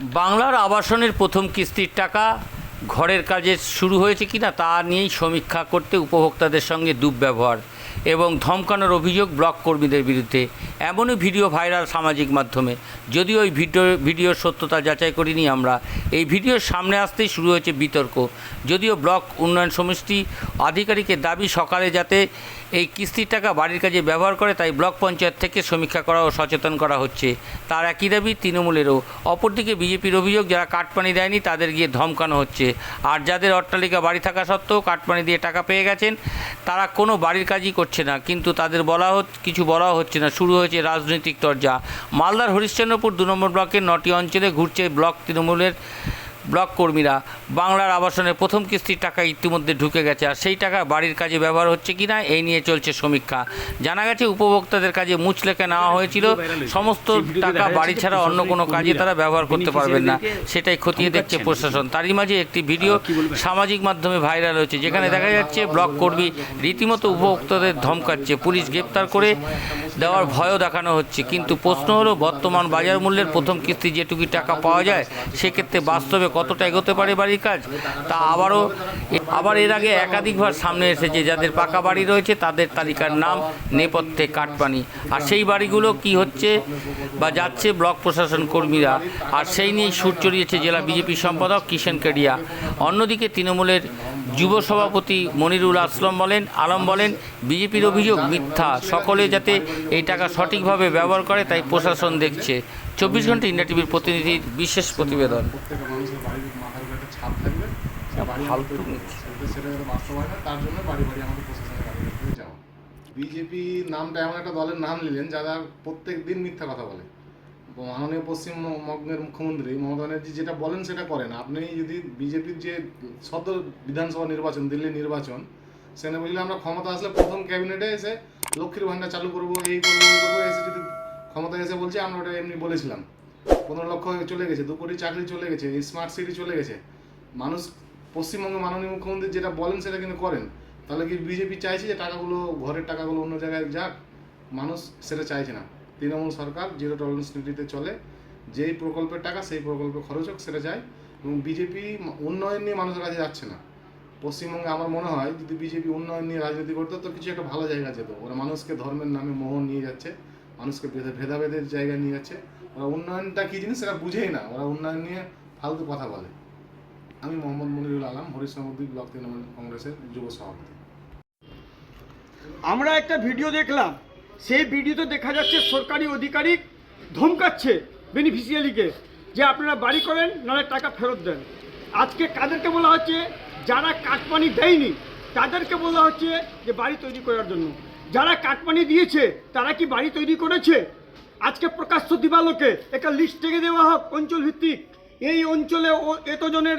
বাংলার আবাসনের প্রথম কিস্তির টাকা ঘরের কাজে শুরু হয়েছে কিনা তা নিয়েই সমীক্ষা করতে উপভোক্তাদের সঙ্গে দুর্ব্যবহার এবং ধমকানোর অভিযোগ ব্লক কর্মীদের বিরুদ্ধে। এমনই ভিডিও ভাইরাল সামাজিক মাধ্যমে। যদিও ওই ভিডিও, ভিডিওর সত্যতা যাচাই করিনি আমরা। এই ভিডিওর সামনে আসতেই শুরু হয়েছে বিতর্ক। যদিও ব্লক উন্নয়ন সমষ্টি আধিকারিকের দাবি, সকালে যাতে এই কিস্তির টাকা বাড়ির কাজে ব্যবহার করে, তাই ব্লক পঞ্চায়েত থেকে সমীক্ষা করা ও সচেতন করা হচ্ছে। তার একই দাবি তৃণমূলেরও। অপরদিকে বিজেপির অভিযোগ, যারা কাটপানি দেয়নি, তাদের গিয়ে ধমকানো হচ্ছে। আর যাদের অট্টালিকা বাড়ি থাকা সত্ত্বেও কাটপানি দিয়ে টাকা পেয়ে গেছেন, তারা কোনো বাড়ির কাজই করছে না। কিন্তু তাদের বলা কিছু বলা হচ্ছে না। শুরু হয়েছে রাজনৈতিক তরজা মালদার হরিশ্চন্দ্রপুর দু নম্বর ব্লকের নটি অঞ্চলে ঘুরছে ব্লক তৃণমূলের ব্লক কর্মীরা বাংলার আবাসনের প্রথম কিস্তির টাকা ইতিমধ্যে ঢুকে গেছে, আর সেই টাকা বাড়ির কাজে ব্যবহার হচ্ছে কি না, এই নিয়ে চলছে সমীক্ষা। জানা গেছে, উপভোক্তাদের কাজে মুচলেখে নেওয়া হয়েছিল। সমস্ত টাকা বাড়ি ছাড়া অন্য কোনো কাজে তারা ব্যবহার করতে পারবেন না, সেটাই খতিয়ে দেখছে প্রশাসন। তারই মাঝে একটি ভিডিও সামাজিক মাধ্যমে ভাইরাল হয়েছে, যেখানে দেখা যাচ্ছে ব্লক কর্মী রীতিমতো উপভোক্তাদের ধমকাচ্ছে। পুলিশ গ্রেপ্তার করে দেওয়ার ভয়ও দেখানো হচ্ছে। কিন্তু প্রশ্ন হলো, বর্তমান বাজার মূল্যের প্রথম কিস্তি যেটুকু টাকা পাওয়া যায়, সেক্ষেত্রে বাস্তবে কতটা এগোতে পারে বাড়ির কাজ, তা আবারও আবার এর আগে একাধিকবার সামনে এসেছে যাদের পাকা বাড়ি রয়েছে তাদের তালিকার নাম, নেপথ্যে কাটপানি আর সেই বাড়িগুলো কি হচ্ছে বা যাচ্ছে ব্লক প্রশাসন কর্মীরা। আর সেই নিয়েই সুর চড়িয়েছে জেলা বিজেপি সম্পাদক কিষেন কেডিয়া। অন্যদিকে তৃণমূলের যুব সভাপতি মনিরুল আসলম বলেন, আলম বলেন, বিজেপির অভিযোগ মিথ্যা। সকলে যাতে এই টাকা সঠিকভাবে ব্যবহার করে তাই প্রশাসন দেখছে। চব্বিশ ঘণ্টা ইন্ডিয়া টিভির প্রতিনিধির বিশেষ প্রতিবেদন। প্রত্যেকটা মানুষের মাথার একটা থাকবে সে বাড়ি সেটা বাস্তব হয় না তার জন্য বাড়ি বাড়ি আমাদের যাওয়া বিজেপি নামটা এমন একটা দলের নাম নিলেন, যারা প্রত্যেক দিন মিথ্যা কথা বলে। মাননীয় পশ্চিমবঙ্গের মুখ্যমন্ত্রী মমতা ব্যানার্জি যেটা বলেন সেটা করেন। আপনি যদি বিজেপির যে সদ্য বিধানসভা নির্বাচন, দিল্লি নির্বাচন, সেখানে বুঝলে আমরা ক্ষমতা আসলে প্রথম ক্যাবিনেটে এসে লক্ষ্মীর ভান্ডার চালু করব, এই করব এসে যদি ক্ষমতা এসে বলছে, আমরা ওটা এমনি বলেছিলাম। পনেরো লক্ষ চলে গেছে, দু কোটি চাকরি চলে গেছে স্মার্ট সিটি চলে গেছে। মানুষ পশ্চিমবঙ্গে মাননীয় মুখ্যমন্ত্রী যেটা বলেন সেটা কিন্তু করেন। তাহলে কি বিজেপি চাইছে যে টাকাগুলো, ঘরের টাকাগুলো অন্য জায়গায় যাক? মানুষ সেটা চাইছে না। তৃণমূল সরকার জিরো টলারেন্স নীতিতে চলে। যেই প্রকল্পের টাকা, সেই প্রকল্পে খরচ হোক, সেটা যায় এবং বিজেপি উন্নয়ন নিয়ে মানুষের কাছে যাচ্ছে না। পশ্চিমবঙ্গে আমার মনে হয়, যদি বিজেপি উন্নয়ন নিয়ে রাজনীতি করতো, তো কিছু একটা ভালো জায়গা যেত। ওরা মানুষকে ধর্মের নামে মোহ নিয়ে যাচ্ছে। মানুষকে ভেদা- ভেদাভেদের জায়গা নিয়ে যাচ্ছে ওরা উন্নয়নটা কী জিনিস সেটা বুঝেই না। ওরা উন্নয়ন নিয়ে ফালতু কথা বলে। আমি মোহাম্মদ মনিরুল আলম হরিশ্চন্দ্রপুর ব্লক তৃণমূল কংগ্রেসের যুব সভাপতি। আমরা একটা ভিডিও দেখলাম। সেই ভিডিওতে দেখা যাচ্ছে সরকারি আধিকারিক ধমকাচ্ছে বেনিফিশিয়ারিকে যে আপনারা বাড়ি করেন, নাহলে টাকা ফেরত দেন। আজকে কাদেরকে বলা হচ্ছে, যারা কাটমানি দেয়নি, তাদেরকে বলা হচ্ছে যে বাড়ি তৈরি করার জন্য। যারা কাটমানি দিয়েছে, তারা কি বাড়ি তৈরি করেছে? আজকে প্রকাশ্য দিবালোকে একটা লিস্ট থেকে দেওয়া হোক, অঞ্চল ভিত্তিক। এই অঞ্চলে এতজনের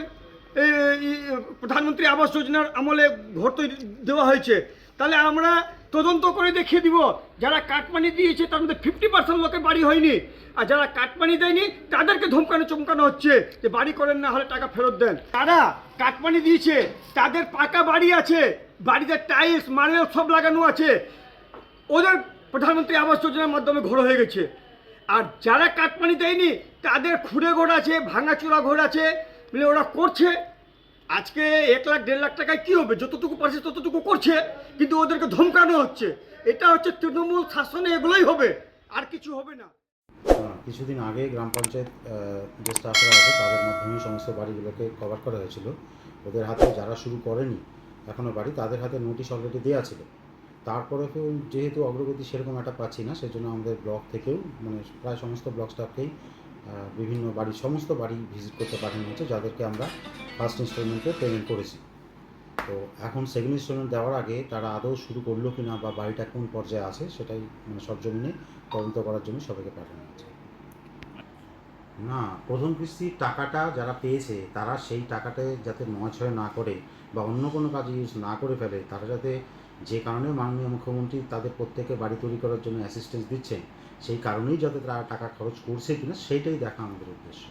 প্রধানমন্ত্রী আবাস যোজনার আমলে ঘর তৈরি দেওয়া হয়েছে। তাহলে আমরা তদন্ত করে দেখিয়ে দিব, যারা কাটমানি দিয়েছে, তার মধ্যে ফিফটি পার্সেন্ট লোকের বাড়ি হয়নি। আর যারা কাটমানি দেয়নি, তাদেরকে ধমকানো চমকানো হচ্ছে যে বাড়ি করেন না, হলে টাকা ফেরত দেন। তারা কাটমানি দিয়েছে, তাদের পাকা বাড়ি আছে। বাড়িতে টাইলস, মার্বেল সব লাগানো আছে। ওদের প্রধানমন্ত্রী আবাস যোজনার মাধ্যমে ঘর হয়ে গেছে। আর যারা কাটমানি দেয়নি, তাদের খুঁড়ে ঘর আছে ভাঙাচোরা ঘর আছে, বলে ওরা করছে। আজকে এক লাখ, দেড় লাখ টাকায় কী হবে? যতটুকু পারছে ততটুকু করছে, কিন্তু ওদেরকে ধমকানো হচ্ছে। এটা হচ্ছে তৃণমূল শাসনে এগুলোই হবে, আর কিছু হবে না। কিছুদিন আগে গ্রাম পঞ্চায়েত যে স্টাফরা আছে, তাদের মাধ্যমে সমস্ত বাড়িগুলোকে কভার করা হয়েছিল। ওদের হাতে যারা শুরু করেনি এখনও বাড়ি, তাদের হাতে নোটিশ অলরেডি দেওয়া ছিল। তারপরে যেহেতু অগ্রগতি সেরকম একটা পাচ্ছি না, সেজন্য আমাদের ব্লক থেকেও মানে প্রায় সমস্ত ব্লক স্টাফকেই বিভিন্ন বাড়ি সমস্ত বাড়ি ভিজিট করতে পাঠানো হয়েছে, যাদেরকে আমরা ফার্স্ট ইনস্টলমেন্টে পেমেন্ট করেছি। তো এখন সেকেন্ড ইনস্টলমেন্ট দেওয়ার আগে তারা আদৌ শুরু করল কি না বা বাড়িটা কোন পর্যায়ে আছে, সেটাই মানে সরজমিনে তদন্ত করার জন্য সবাইকে পাঠানো হয়েছে। না, প্রথম কিস্তির টাকাটা যারা পেয়েছে, তারা সেই টাকাটা যাতে নয় ছয় না করে বা অন্য কোনো কাজে ইউজ না করে ফেলে, তারা যাতে যে কারণে মাননীয় মুখ্যমন্ত্রী তাদের প্রত্যেকে বাড়ি তৈরি করার জন্য অ্যাসিস্ট্যান্স দিচ্ছেন, সেই কারণেই যাতে তারা টাকা খরচ করছে কিনা, সেইটাই দেখা আমাদের উদ্দেশ্য।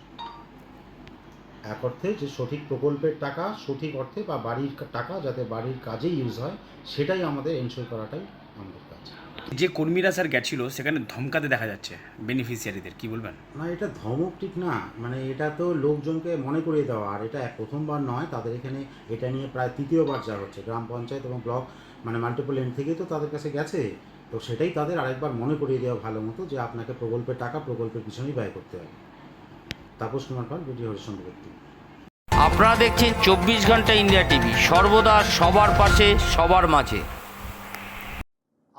এক অর্থে যে সঠিক প্রকল্পের টাকা, সঠিক অর্থে বা বাড়ির টাকা যাতে বাড়ির কাজে ইউজ হয়, সেটাই আমাদের এনশোর করাটাই আমাদের কাজ। যে কর্মীরা স্যার গেছিল সেখানে ধমকাতে দেখা যাচ্ছে বেনিফিশিয়ারিদের কি বলবেন? না এটা ধমক ঠিক না। মানে এটা তো লোকজনকে মনে করিয়ে দেওয়া আর এটা এক প্রথমবার নয় তাদের এখানে এটা নিয়ে প্রায় তৃতীয়বার যা হচ্ছে। গ্রাম পঞ্চায়েত এবং ব্লক মানে মাল্টিপল এন্ড থেকেই তো তাদের কাছে গেছে। তো সেটাই তাদের আরেকবার মনে করিয়ে দেওয়া ভালো মতো যে আপনাকে প্রকল্পের টাকা প্রকল্পের পিছনেই ব্যয় করতে হবে। তাপস কুমার পাল বিডি হরিশ্চন্দ্র ব্যক্তি। আপনারা দেখছেন চব্বিশ ঘণ্টা ইন্ডিয়া টিভি সর্বদা সবার পাশে সবার মাঝে।